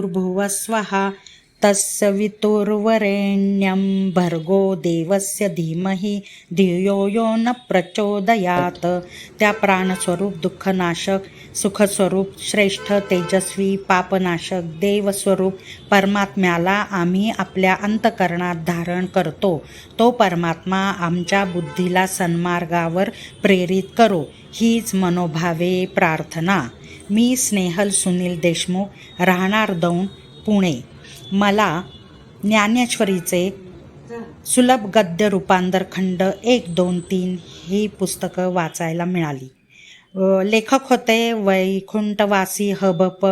भूर्भुवस्वः तत्सवितुर्वरेण्यं भर्गो देवस्य धीमहि धियो यो न प्रचोदयात। त्या प्राणस्वरूप दुःखनाशक सुखस्वरूप श्रेष्ठ तेजस्वी पापनाशक देवस्वरूप परमात्म्याला आम्ही आपल्या अंतकरणात धारण करतो. तो परमात्मा आमच्या बुद्धीला सन्मार्गावर प्रेरित करो. हीच मनोभावे प्रार्थना. मी स्नेहल सुनील देशमुख राहणार दौंड पुणे. मला ज्ञानेश्वरीचे सुलभ गद्य रूपांतर खंड एक दोन तीन ही पुस्तकं वाचायला मिळाली. लेखक होते वैकुंठवासी हबप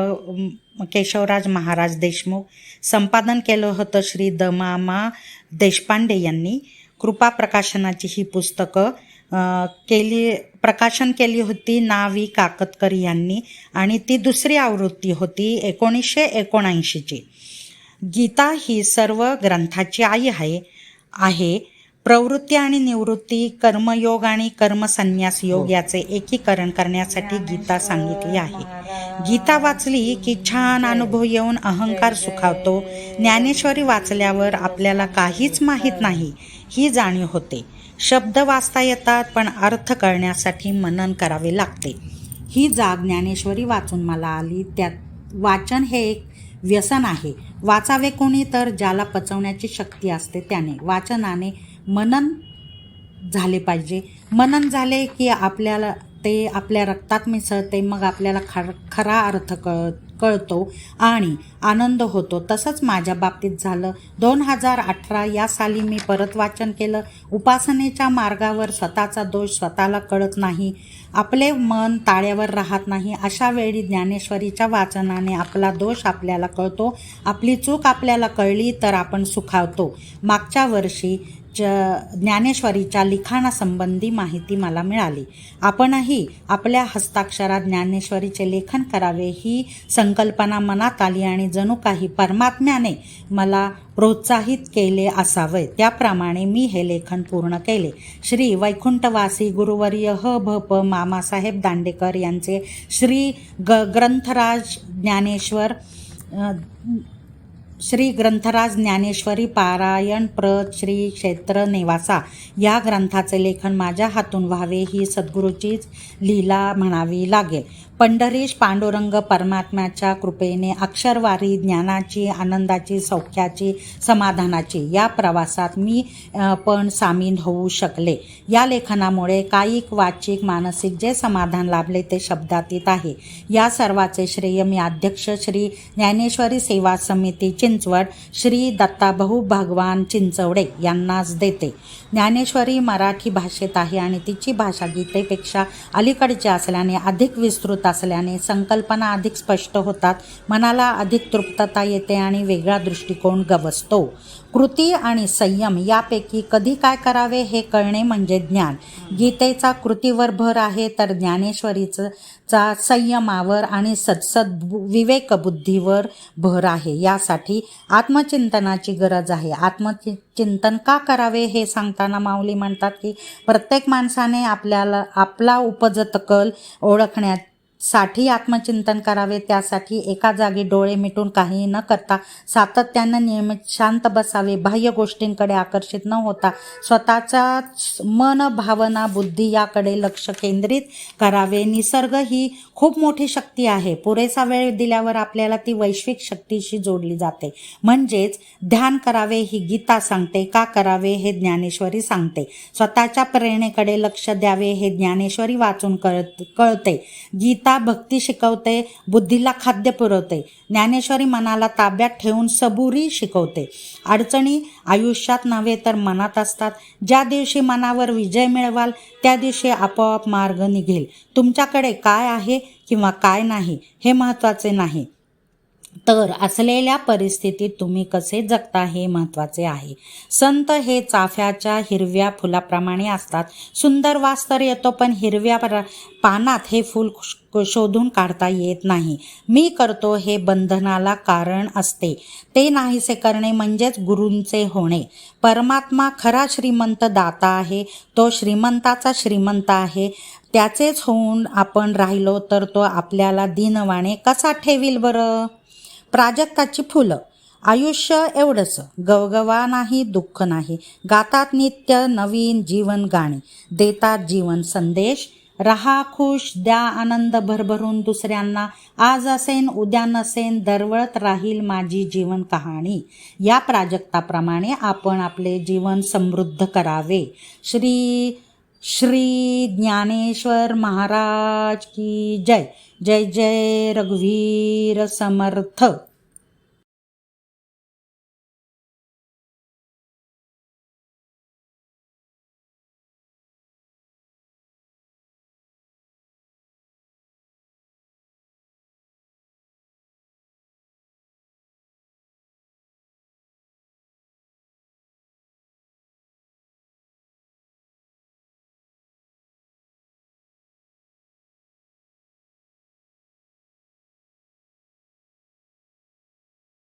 केशवराज महाराज देशमुख. संपादन केलं होतं श्री दमामा देशपांडे यांनी. कृपा प्रकाशनाची ही पुस्तकं केली प्रकाशन केली होती नावी काकतकर यांनी आणि ती दुसरी आवृत्ती होती एकोणीसशे एकोणऐंशीची. गीता ही सर्व ग्रंथाची आई आहे आहे. प्रवृत्ती आणि निवृत्ती कर्मयोग आणि कर्मसन्यास योग याचे एकीकरण करण्यासाठी गीता सांगितली आहे. गीता वाचली की छान अनुभव येऊन अहंकार सुखावतो. ज्ञानेश्वरी वाचल्यावर आपल्याला काहीच माहीत नाही ही जाणीव होते. शब्द वाचता येतात पण अर्थ कळण्यासाठी मनन करावे लागते. ही जाग ज्ञानेश्वरी वाचून मला आली. त्यात वाचन हे एक व्यसन आहे. वाचावे कोणी तर ज्याला पचवण्याची शक्ती असते त्याने. वाचनाने मनन झाले पाहिजे. मनन झाले की आपल्याला ते आपल्या रक्तात मिसळते मग आपल्याला खर खरा अर्थ कळ कळतो आणि आनंद होतो. तसंच माझ्या बाबतीत झालं. दोन हजार अठरा या साली मी परत वाचन केलं. उपासनेच्या मार्गावर स्वतःचा दोष स्वतःला कळत नाही. आपले मन ताळ्यावर राहत नाही. अशा वेळी ज्ञानेश्वरीच्या वाचनाने आपला दोष आपल्याला कळतो. आपली चूक आपल्याला कळली तर आपण सुखावतो. मागच्या वर्षी ज ज्ञानेश्वरीच्या लिखाणासंबंधी माहिती मला मिळाली. आपणही आपल्या हस्ताक्षरात ज्ञानेश्वरीचे लेखन करावे ही संकल्पना मनात आली आणि जणू काही परमात्म्याने मला प्रोत्साहित केले असावे. त्याप्रमाणे मी हे लेखन पूर्ण केले. श्री वैकुंठवासी गुरुवर्य ह भ प मामासाहेब दांडेकर यांचे श्री ग ग्रंथराज ज्ञानेश्वर श्री ग्रंथराज ज्ञानेश्वरी पारायण प्रत श्री क्षेत्र नेवासा. या ग्रंथाचे लेखन माझ्या हातून व्हावे ही सद्गुरूचीच लीला म्हणावी लागेल. पंढरीश पांडुरंग परमात्म्याच्या कृपेने अक्षरवारी ज्ञानाची आनंदाची सौख्याची समाधानाची या प्रवासात मी पण सामील होऊ शकले. या लेखनामुळे कायिक वाचिक मानसिक जे समाधान लाभले ते शब्दातीत आहे. या सर्वाचे श्रेय मी अध्यक्ष श्री ज्ञानेश्वरी सेवा समिती चिंचवड श्री दत्ताभाऊ भगवान चिंचवडे यांनाच देते. ज्ञानेश्वरी मराठी भाषेत आहे आणि तिची भाषा गीतेपेक्षा अलीकडची असल्याने अधिक विस्तृत असल्याने संकल्पना अधिक स्पष्ट होतात मनाला अधिक तृप्तता येते आणि वेगळा दृष्टिकोन गवसतो. कृती आणि संयम यापैकी कधी काय करावे हे कळणे म्हणजे ज्ञान. गीतेचा कृतीवर भर आहे तर ज्ञानेश्वरीचं चा संयमावर आणि सदसद विवेकबुद्धीवर भर आहे. यासाठी आत्मचिंतनाची गरज आहे. आत्मचिंतन का करावे हे सांगताना माऊली म्हणतात की प्रत्येक माणसाने आपल्याला आपला उपजत कल ओळखण्यात साठी आत्मचिंतन करावे त्यासाठी एका जागी डोळे मिटून काहीही न करता सातत्यानं नियमित शांत बसावे. बाह्य गोष्टींकडे आकर्षित न होता स्वतःचा मन भावना बुद्धी याकडे लक्ष केंद्रित करावे. निसर्ग ही खूप मोठी शक्ती आहे. पुरेसा वेळ दिल्यावर आपल्याला ती वैश्विक शक्तीशी जोडली जाते. म्हणजेच ध्यान करावे ही गीता सांगते. का करावे हे ज्ञानेश्वरी सांगते. स्वतःच्या प्रेरणेकडे लक्ष द्यावे हे ज्ञानेश्वरी वाचून कळत कळते. गीता भक्ती शिकवते बुद्धीला खाद्य पुरवते. ज्ञानेश्वरी मनाला ताब्यात ठेवून सबुरी शिकवते. अडचणी आयुष्यात नव्हे तर मनात असतात. ज्या दिवशी मनावर विजय मिळवाल त्या दिवशी आपोआप मार्ग निघेल. तुमच्याकडे काय आहे किंवा काय नाही हे महत्त्वाचे नाही. तर असलेल्या परिस्थितीत तुम्ही कसे जगता हे महत्त्वाचे आहे. संत हे चाफ्याच्या हिरव्या फुलाप्रमाणे असतात. सुंदर वास तर येतो पण हिरव्या पानात हे फूल शोधून काढता येत नाही. मी करतो हे बंधनाला कारण असते. ते नाहीसे करणे म्हणजेच गुरूंचे होणे. परमात्मा खरा श्रीमंत दाता आहे. तो श्रीमंताचा श्रीमंत आहे. त्याचेच होऊन आपण राहिलो तर तो आपल्याला दिनवाणे कसा ठेवील बरं? प्राजक्ताची फुलं. आयुष्य एवढंच. गवगवा नाही दुःख नाही. गातात नित्य नवीन जीवन गाणी. देतात जीवन संदेश. रहा खुश द्या आनंद भरभरून दुसऱ्यांना. आज असेन उद्या नसेन दरवळत राहील माझी जीवन कहाणी. या प्राजक्ताप्रमाणे आपण आपले जीवन समृद्ध करावे. श्री श्री ज्ञानेश्वर महाराज की जय. जय जय रघुवीर समर्थ.